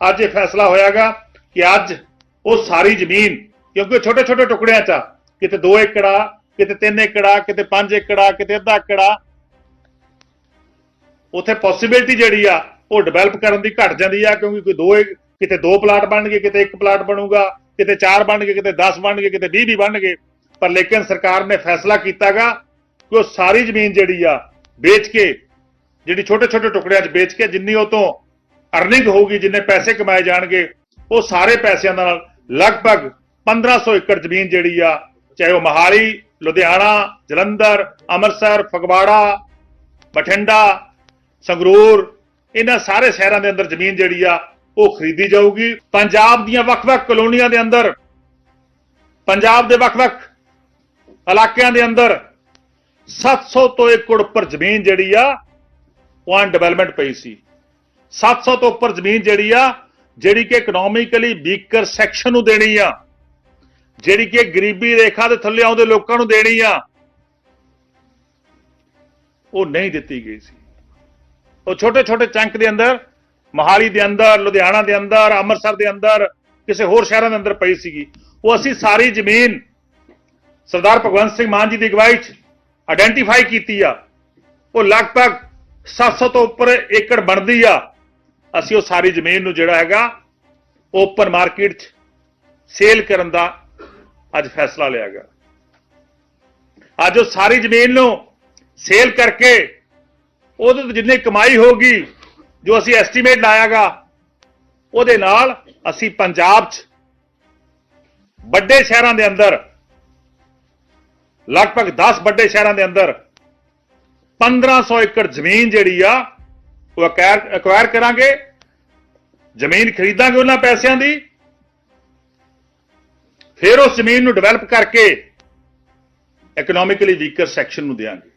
ਅੱਜ ਇਹ ਫੈਸਲਾ ਹੋਇਆਗਾ ਕਿ ਅੱਜ ਉਹ ਸਾਰੀ ਜ਼ਮੀਨ ਕਿਉਂਕਿ ਛੋਟੇ ਛੋਟੇ ਟੁਕੜਿਆਂ 'ਚ ਆ, ਕਿਤੇ 2 ਏਕੜਾ ਕਿਤੇ 3 ਏਕੜਾ ਕਿਤੇ 5 ਏਕੜਾ ਕਿਤੇ ਅੱਧਾ ਏਕੜਾ ਉਥੇ ਪੋਸਿਬਿਲਿਟੀ ਜਿਹੜੀ ਆ ਉਹ ਡਿਵੈਲਪ ਕਰਨ ਦੀ ਘਟ ਜਾਂਦੀ ਆ ਕਿਉਂਕਿ ਕੋਈ ਦੋ ਏ- ਕਿਤੇ ਦੋ ਪਲਾਟ ਬਣਨਗੇ ਕਿਤੇ ਇੱਕ ਪਲਾਟ ਬਣੂਗਾ ਕਿਤੇ ਚਾਰ ਬਣਨਗੇ ਕਿਤੇ 10 ਬਣਨਗੇ ਕਿਤੇ 20 ਵੀ ਬਣਨਗੇ ਪਰ ਲੇਕਿਨ ਸਰਕਾਰ ਨੇ ਫੈਸਲਾ ਕੀਤਾਗਾ ਕਿ ਉਹ ਸਾਰੀ ਜ਼ਮੀਨ ਜਿਹੜੀ ਆ ਵੇਚ ਕੇ ਜਿਹੜੀ ਛੋਟੇ ਛੋਟੇ ਟੁਕੜਿਆਂ 'ਚ ਵੇਚ ਕੇ ਜਿੰਨੀ ਉਹ ਤੋਂ ਅਰਨਿੰਗ ਹੋਊਗੀ, ਜਿੰਨੇ ਪੈਸੇ ਕਮਾਏ ਜਾਣਗੇ, ਉਹ ਸਾਰੇ ਪੈਸਿਆਂ ਨਾਲ ਲਗਭਗ 1500 ਏਕੜ ਜ਼ਮੀਨ ਜਿਹੜੀ ਆ, ਚਾਹੇ ਉਹ ਮਹਾਲੀ, ਲੁਧਿਆਣਾ, ਜਲੰਧਰ, ਅੰਮ੍ਰਿਤਸਰ, ਫਗਵਾੜਾ, ਬਠਿੰਡਾ, ਸੰਗਰੂਰ, ਇਹਨਾਂ ਸਾਰੇ ਸ਼ਹਿਰਾਂ ਦੇ ਅੰਦਰ ਜ਼ਮੀਨ ਜਿਹੜੀ ਆ, ਉਹ ਖਰੀਦੀ ਜਾਊਗੀ। ਪੰਜਾਬ ਦੀਆਂ ਵੱਖ-ਵੱਖ ਕਲੋਨੀਆਂ ਦੇ ਅੰਦਰ, ਪੰਜਾਬ ਦੇ ਵੱਖ-ਵੱਖ ਇਲਾਕਿਆਂ ਦੇ ਅੰਦਰ 700 ਤੋਂ ਏਕੜ ਉੱਪਰ ਜ਼ਮੀਨ ਜਿਹੜੀ ਆ, ਉਹ ਅਨਡਿਵੈਲਪਮੈਂਟ ਪਈ ਸੀ। 700 ਤੋਂ ਉੱਪਰ ਜ਼ਮੀਨ ਜਿਹੜੀ ਆ, ਜਿਹੜੀ ਕਿ ਇਕਨੋਮਿਕਲੀ ਵੀਕਰ ਸੈਕਸ਼ਨ ਨੂੰ ਦੇਣੀ ਆ, ਜਿਹੜੀ ਕਿ ਗਰੀਬੀ ਰੇਖਾ ਦੇ ਥੱਲੇ ਆਉਂਦੇ ਲੋਕਾਂ ਨੂੰ ਦੇਣੀ ਆ, ਉਹ ਨਹੀਂ ਦਿੱਤੀ ਗਈ ਸੀ। ਉਹ ਛੋਟੇ ਛੋਟੇ ਚੰਕ ਦੇ ਅੰਦਰ, ਮਹਾਲੀ ਦੇ ਅੰਦਰ, ਲੁਧਿਆਣਾ ਦੇ ਅੰਦਰ, ਅੰਮ੍ਰਿਤਸਰ ਦੇ ਅੰਦਰ, ਕਿਸੇ ਹੋਰ ਸ਼ਹਿਰਾਂ ਦੇ ਅੰਦਰ ਪਈ ਸੀਗੀ। ਉਹ ਅਸੀਂ ਸਾਰੀ ਜ਼ਮੀਨ ਸਰਦਾਰ ਭਗਵੰਤ ਸਿੰਘ ਮਾਨ ਜੀ ਦੀ ਅਗਵਾਈ 'ਚ ਆਇਡੈਂਟੀਫਾਈ ਕੀਤੀ ਆ। ਉਹ ਲਗਭਗ 700 ਤੋਂ ਉੱਪਰ ਏਕੜ ਬਣਦੀ ਆ। ਅਸੀਂ ਉਹ ਸਾਰੀ ਜ਼ਮੀਨ ਨੂੰ ਜਿਹੜਾ ਹੈਗਾ ਓਪਨ ਮਾਰਕੀਟ 'ਚ ਸੇਲ ਕਰਨ ਦਾ ਅੱਜ ਫੈਸਲਾ ਲਿਆ ਗਿਆ। ਅੱਜ ਉਹ ਸਾਰੀ ਜ਼ਮੀਨ ਨੂੰ ਸੇਲ ਕਰਕੇ ਉਹਦੇ ਤੋਂ ਜਿੰਨੀ ਕਮਾਈ ਹੋਗੀ ਜੋ ਅਸੀਂ ਐਸਟੀਮੇਟ ਲਾਇਆਗਾ, ਉਹਦੇ ਨਾਲ ਅਸੀਂ ਪੰਜਾਬ 'ਚ ਵੱਡੇ ਸ਼ਹਿਰਾਂ ਦੇ ਅੰਦਰ, ਲਗਭਗ 10 ਵੱਡੇ ਸ਼ਹਿਰਾਂ ਦੇ ਅੰਦਰ 1500 ਏਕੜ ਜ਼ਮੀਨ ਜਿਹੜੀ ਆ ਉਹ ਐਕਵਾਇਰ ਕਰਾਂਗੇ, ਜ਼ਮੀਨ ਖਰੀਦਾਂਗੇ ਉਹਨਾਂ ਪੈਸਿਆਂ ਦੀ, ਫਿਰ ਉਸ ਜ਼ਮੀਨ ਨੂੰ ਡਿਵੈਲਪ ਕਰਕੇ ਇਕਨੋਮਿਕਲੀ ਵੀਕਰ ਸੈਕਸ਼ਨ ਨੂੰ ਦੇਵਾਂਗੇ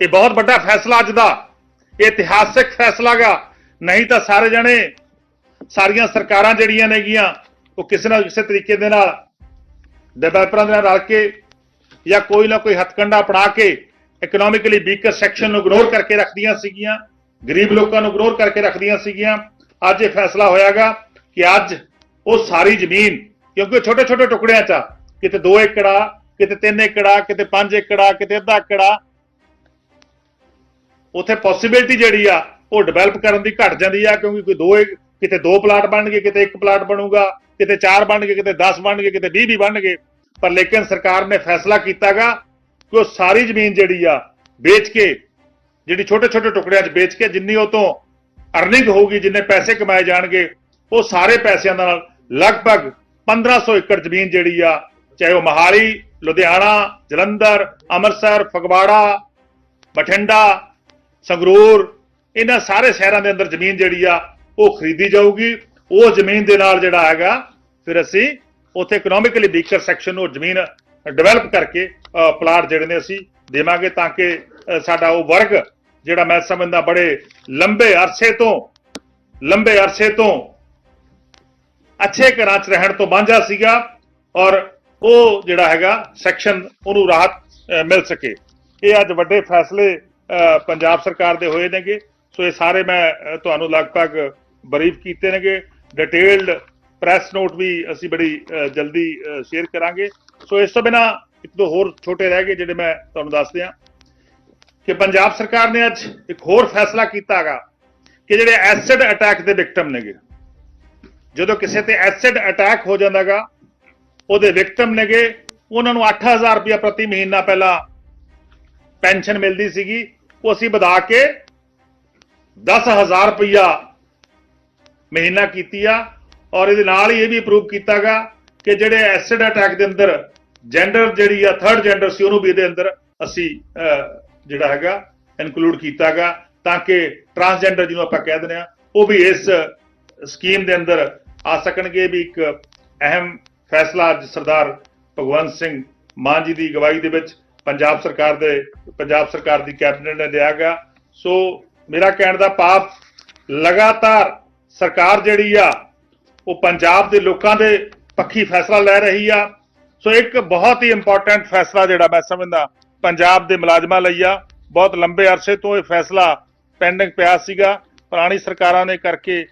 ਇਹ ਬਹੁਤ ਵੱਡਾ ਫੈਸਲਾ ਅੱਜ ਦਾ, ਇਹ ਇਤਿਹਾਸਿਕ ਫੈਸਲਾ ਗਾ। ਨਹੀਂ ਤਾਂ ਸਾਰੇ ਜਣੇ, ਸਾਰੀਆਂ ਸਰਕਾਰਾਂ ਜਿਹੜੀਆਂ ਨੇਗੀਆਂ, ਉਹ ਕਿਸੇ ਨਾ ਕਿਸੇ ਤਰੀਕੇ ਦੇ ਨਾਲ ਡਿਵੈਲਪਰਾਂ ਦੇ ਨਾਲ ਰਲ ਕੇ ਜਾਂ ਕੋਈ ਨਾ ਕੋਈ ਹੱਥਕੰਡਾ ਅਪਣਾ ਕੇ ਇਕਨੋਮਿਕਲੀ ਵੀਕਰ ਸੈਕਸ਼ਨ ਨੂੰ ਇਗਨੋਰ ਕਰਕੇ ਰੱਖਦੀਆਂ ਸੀਗੀਆਂ ਗਰੀਬ ਲੋਕਾਂ ਨੂੰ ਇਗਨੋਰ ਕਰਕੇ ਰੱਖਦੀਆਂ ਸੀਗੀਆਂ। ਅੱਜ ਇਹ ਫੈਸਲਾ ਹੋਇਆਗਾ ਕਿ ਅੱਜ ਉਹ ਸਾਰੀ ਜ਼ਮੀਨ ਕਿਉਂਕਿ ਛੋਟੇ ਛੋਟੇ ਟੁਕੜਿਆਂ 'ਚ ਆ, ਕਿਤੇ 2 ਏਕੜਾ ਕਿਤੇ 3 ਏਕੜਾ ਕਿਤੇ 5 ਏਕੜਾ ਕਿਤੇ ਅੱਧਾ ਏਕੜਾ। ਉਥੇ ਪੋਸਿਬਿਲਿਟੀ ਜਿਹੜੀ ਆ ਉਹ ਡਿਵੈਲਪ ਕਰਨ ਦੀ ਘਟ ਜਾਂਦੀ ਆ ਕਿਉਂਕਿ ਕੋਈ ਦੋ ਏ- ਕਿਤੇ ਦੋ ਪਲਾਟ ਬਣਨਗੇ ਕਿਤੇ ਇੱਕ ਪਲਾਟ ਬਣੂਗਾ ਕਿਤੇ ਚਾਰ ਬਣਨਗੇ ਕਿਤੇ 10 ਬਣਨਗੇ ਕਿਤੇ 20 ਵੀ ਬਣਨਗੇ। ਪਰ ਲੇਕਿਨ ਸਰਕਾਰ ਨੇ ਫੈਸਲਾ ਕੀਤਾਗਾ ਕਿ ਉਹ ਸਾਰੀ ਜ਼ਮੀਨ ਜਿਹੜੀ ਆ ਵੇਚ ਕੇ, ਜਿਹੜੀ ਛੋਟੇ ਛੋਟੇ ਟੁਕੜਿਆਂ 'ਚ ਵੇਚ ਕੇ ਜਿੰਨੀ ਉਹ ਤੋਂ ਅਰਨਿੰਗ ਹੋਊਗੀ, ਜਿੰਨੇ ਪੈਸੇ ਕਮਾਏ ਜਾਣਗੇ, ਉਹ ਸਾਰੇ ਪੈਸਿਆਂ ਨਾਲ ਲਗਭਗ 1500 ਏਕੜ ਜ਼ਮੀਨ ਜਿਹੜੀ ਆ, ਚਾਹੇ ਉਹ ਮਹਾਲੀ, ਲੁਧਿਆਣਾ, ਜਲੰਧਰ, ਅੰਮ੍ਰਿਤਸਰ, ਫਗਵਾੜਾ, ਬਠਿੰਡਾ, ਸੰਗਰੂਰ, ਇਹਨਾਂ ਸਾਰੇ ਸ਼ਹਿਰਾਂ ਦੇ ਅੰਦਰ ਜ਼ਮੀਨ ਜਿਹੜੀ ਆ, ਉਹ ਖਰੀਦੀ ਜਾਊਗੀ। ਉਹ ਜ਼ਮੀਨ ਦੇ ਨਾਲ ਜਿਹੜਾ ਹੈਗਾ, ਫਿਰ ਅਸੀਂ ਉੱਥੇ ਇਕਨੋਮਿਕਲੀ ਵੀਕਰ ਸੈਕਸ਼ਨ ਨੂੰ ਜ਼ਮੀਨ ਡਿਵੈਲਪ ਕਰਕੇ ਪਲਾਟ ਜਿਹੜੇ ਨੇ ਅਸੀਂ ਦੇਵਾਂਗੇ ਤਾਂ ਕਿ ਸਾਡਾ ਉਹ ਵਰਗ ਜਿਹੜਾ ਮੈਂ ਸਮਝਦਾ ਬੜੇ ਲੰਬੇ ਅਰਸੇ ਤੋਂ ਲੰਬੇ ਅਰਸੇ ਤੋਂ ਅੱਛੇ ਘਰਾਂ 'ਚ ਰਹਿਣ ਤੋਂ ਵਾਂਝਾ ਸੀਗਾ ਔਰ ਉਹ ਜਿਹੜਾ ਹੈਗਾ ਸੈਕਸ਼ਨ ਉਹਨੂੰ ਰਾਹਤ ਮਿਲ ਸਕੇ। ਇਹ ਅੱਜ ਵੱਡੇ ਫੈਸਲੇ ਅ, ਪੰਜਾਬ ਸਰਕਾਰ ਦੇ ਹੋਏ ਨੇਗੇ। ਸੋ ਇਹ ਸਾਰੇ ਮੈਂ ਤੁਹਾਨੂੰ ਲਗਭਗ ਬਰੀਫ ਕੀਤੇ ਨੇਗੇ। ਡਿਟੇਲਡ ਪ੍ਰੈਸ ਨੋਟ ਵੀ ਅਸੀਂ ਬੜੀ ਜਲਦੀ ਸ਼ੇਅਰ ਕਰਾਂਗੇ। ਸੋ ਇਸ ਤੋਂ ਬਿਨਾ ਇੱਕ ਦੋ ਹੋਰ ਛੋਟੇ ਰਹਿ ਗਏ ਜਿਹੜੇ ਮੈਂ ਤੁਹਾਨੂੰ ਦੱਸ ਦਿਆਂ ਕਿ ਪੰਜਾਬ ਸਰਕਾਰ ਨੇ ਅੱਜ ਇੱਕ ਹੋਰ ਫੈਸਲਾ ਕੀਤਾਗਾ ਕਿ ਜਿਹੜੇ ਐਸਿਡ ਅਟੈਕ ਦੇ ਵਿਕਟਮ ਨੇਗੇ। ਜਦੋਂ ਕਿਸੇ ਤੇ ਐਸਿਡ ਅਟੈਕ ਹੋ ਜਾਂਦਾਗਾ ਉਹਦੇ ਵਿਕਟਮ ਨੇਗੇ। ਉਹਨਾਂ ਨੂੰ 8000 ਰੁਪਇਆ ਪ੍ਰਤੀ ਮਹੀਨਾ ਪਹਿਲਾਂ ਪੈਨਸ਼ਨ ਮਿਲਦੀ ਸੀਗੀ। ਉਹ ਅਸੀਂ ਵਧਾ ਕੇ 10000 ਰੁਪਇਆ ਮਹੀਨਾ ਕੀਤੀ ਆ। ਔਰ ਇਹਦੇ ਨਾਲ ਹੀ ਇਹ ਵੀ ਅਪਰੂਵ ਕੀਤਾਗਾ ਕਿ ਜਿਹੜੇ ਐਸਿਡ ਅਟੈਕ ਦੇ ਅੰਦਰ ਜੈਂਡਰ ਜਿਹੜੀ ਆ ਥਰਡ ਜੈਂਡਰ ਸੀ, ਉਹਨੂੰ ਵੀ ਇਹਦੇ ਅੰਦਰ ਅਸੀਂ ਜਿਹੜਾ ਹੈਗਾ ਇਨਕਲੂਡ ਕੀਤਾਗਾ ਤਾਂ ਕਿ ਟਰਾਂਸਜੈਂਡਰ ਜਿਹਨੂੰ ਆਪਾਂ ਕਹਿ ਦਿੰਦੇ ਆ ਉਹ ਵੀ ਇਸ ਸਕੀਮ ਦੇ ਅੰਦਰ ਆ ਸਕਣਗੇ ਵੀ ਇੱਕ ਅਹਿਮ ਫੈਸਲਾ ਅੱਜ ਸਰਦਾਰ ਭਗਵੰਤ ਸਿੰਘ ਮਾਨ ਜੀ ਦੀ ਅਗਵਾਈ ਦੇ ਵਿੱਚ ਪੰਜਾਬ ਸਰਕਾਰ ਦੇ, ਪੰਜਾਬ ਸਰਕਾਰ ਦੀ ਕੈਬਨਿਟ ਨੇ ਲਿਆ ਗਿਆ ਸੋ ਮੇਰਾ ਕਹਿਣ ਦਾ ਪਾਪ ਲਗਾਤਾਰ ਸਰਕਾਰ ਜਿਹੜੀ ਆ, ਉਹ ਪੰਜਾਬ ਦੇ ਲੋਕਾਂ ਦੇ ਪੱਖੀ ਫੈਸਲਾ ਲੈ ਰਹੀ ਆ। ਸੋ ਇੱਕ ਬਹੁਤ ਹੀ ਇੰਪੋਰਟੈਂਟ ਫੈਸਲਾ ਜਿਹੜਾ ਮੈਂ ਸਮਝਦਾ, ਪੰਜਾਬ ਦੇ ਮੁਲਾਜ਼ਮਾਂ ਲਈ ਆ। ਬਹੁਤ ਲੰਬੇ ਅਰਸੇ ਤੋਂ ਇਹ ਫੈਸਲਾ ਪੈਂਡਿੰਗ ਪਿਆ ਸੀਗਾ। ਪੁਰਾਣੀ ਸਰਕਾਰਾਂ ਨੇ ਕਰਕੇ